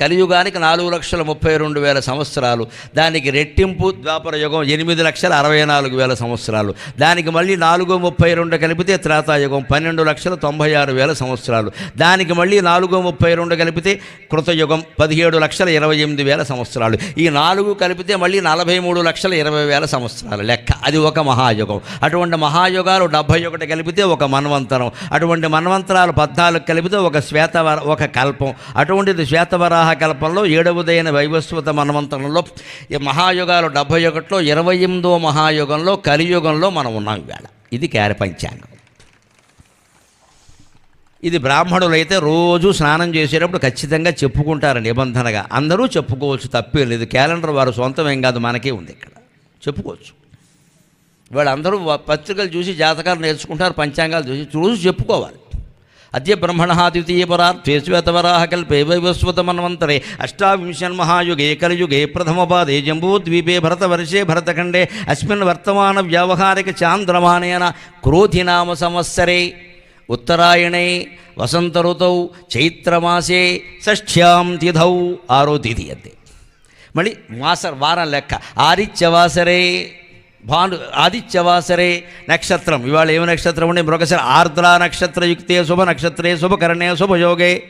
కలియుగానికి నాలుగు లక్షల ముప్పై రెండు వేల సంవత్సరాలు దానికి రెట్టింపు ద్వాపర యుగం ఎనిమిది లక్షల అరవై నాలుగు వేల సంవత్సరాలు దానికి మళ్ళీ నాలుగు ముప్పై రెండు కలిపితే త్రేతాయుగం పన్నెండు లక్షల తొంభై ఆరు వేల సంవత్సరాలు దానికి మళ్ళీ నాలుగు ముప్పై రెండు కలిపితే కృతయుగం పదిహేడు లక్షల ఇరవై ఎనిమిది వేల సంవత్సరాలు ఈ నాలుగు కలిపితే మళ్ళీ నలభై మూడు లక్షల ఇరవై వేల సంవత్సరాలు. లెక్క అది ఒక మహాయుగం. అటువంటి మహాయుగాలు డెబ్భై ఒకటి కలిపితే ఒక మన్వంతరం అటువంటి మన్వంతరాలు పద్నాలుగు కలిపితే ఒక శ్వేతవర ఒక కల్పం అటువంటిది శ్వేతవరాహ కల్పంలో ఏడవదైన వైవస్వత మన్వంతరంలో ఈ మహాయుగాలు డెబ్భై ఒకటిలో ఇరవై ఎనిమిదో మహాయుగంలో కలియుగంలో మనం ఉన్నాం ఇవాళ. ఇది క్యార పంచాంగం. ఇది బ్రాహ్మణులైతే రోజు స్నానం చేసేటప్పుడు ఖచ్చితంగా చెప్పుకుంటారు నిబంధనగా. అందరూ చెప్పుకోవచ్చు తప్పే లేదు. క్యాలెండర్ వారు సొంతం ఏం కాదు మనకే ఉంది ఇక్కడ. చెప్పుకోవచ్చు. వాళ్ళందరూ పత్రికలు చూసి జాతకాలు నేర్చుకుంటారు పంచాంగాలు చూసి రోజు చెప్పుకోవాలి. అద్య బ్రహ్మణ ద్వితీయ పరార్థే శ్వేతవరాహ కల్పే వైవస్వత మన్వంతరే అష్టావింశన్ మహాయుగే కలియుగే ప్రథమపాదే జంబూద్వీపే భరతవర్షే భరతఖండే అస్మిన్ వర్తమాన వ్యావహారిక చాంద్రమానేన క్రోధినామ సంవత్సరే ఉత్తరాయణే వసంత ఋతౌ చైత్రమాసే షష్ఠ్యాం తిథౌ ఆరో తిథి అంతే మళ్ళీ మాస వారం లెక్క ఆరిత్యవాసరే భాను ఆదిత్యవాసరే నక్షత్రం. ఇవాళ ఏమి నక్షత్రం ఉండే మరొకసారి ఆర్ద్ర నక్షత్రయుక్తే శుభ నక్షత్రే శుభకరణే శుభయోగే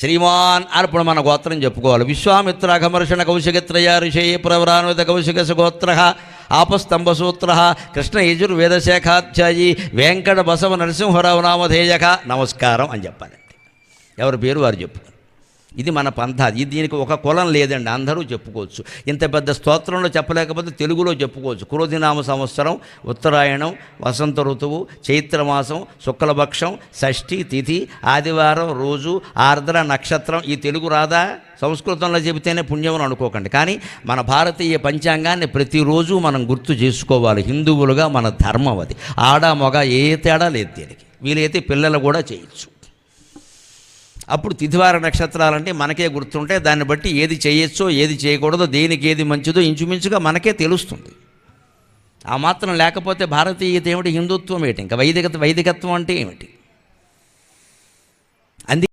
శ్రీమాన్ అర్పణ మన గోత్రం చెప్పుకోవాలి. విశ్వామిత్ర అఘమర్షణ కౌశికత్రయ ఋషయ ప్రవరాన్విత కౌశిక గోత్ర ఆపస్తంభసూత్ర కృష్ణ యజుర్వేదశాఖాధ్యాయి వెంకట బసవ నరసింహరావు నామధేయక నమస్కారం అని చెప్పాలండి ఎవరి పేరు వారు చెప్పారు ఇది మన పంథ. ఇది దీనికి ఒక కులం లేదండి. అందరూ చెప్పుకోవచ్చు. ఇంత పెద్ద స్తోత్రంలో చెప్పలేకపోతే తెలుగులో చెప్పుకోవచ్చు. క్రోధినామ సంవత్సరం ఉత్తరాయణం వసంత ఋతువు చైత్రమాసం శుక్లపక్షం షష్ఠి తిథి ఆదివారం రోజు ఆర్ద్ర నక్షత్రం. ఈ తెలుగు రాదా? సంస్కృతంలో చెబితేనే పుణ్యం అని అనుకోకండి. కానీ మన భారతీయ పంచాంగాన్ని ప్రతిరోజు మనం గుర్తు చేసుకోవాలి. హిందువులుగా మన ధర్మం అది. ఆడ మగ ఏ తేడా లేదు దీనికి. వీలైతే పిల్లలు కూడా చేయొచ్చు. అప్పుడు తిథివార నక్షత్రాలంటే మనకే గుర్తుంటే దాన్ని బట్టి ఏది చేయొచ్చో ఏది చేయకూడదో దేనికి ఏది మంచిదో ఇంచుమించుగా మనకే తెలుస్తుంది. ఆ మాత్రం లేకపోతే భారతీయత ఏమిటి హిందుత్వం ఏమిటి ఇంకా వైదికత వైదికత్వం అంటే ఏమిటి?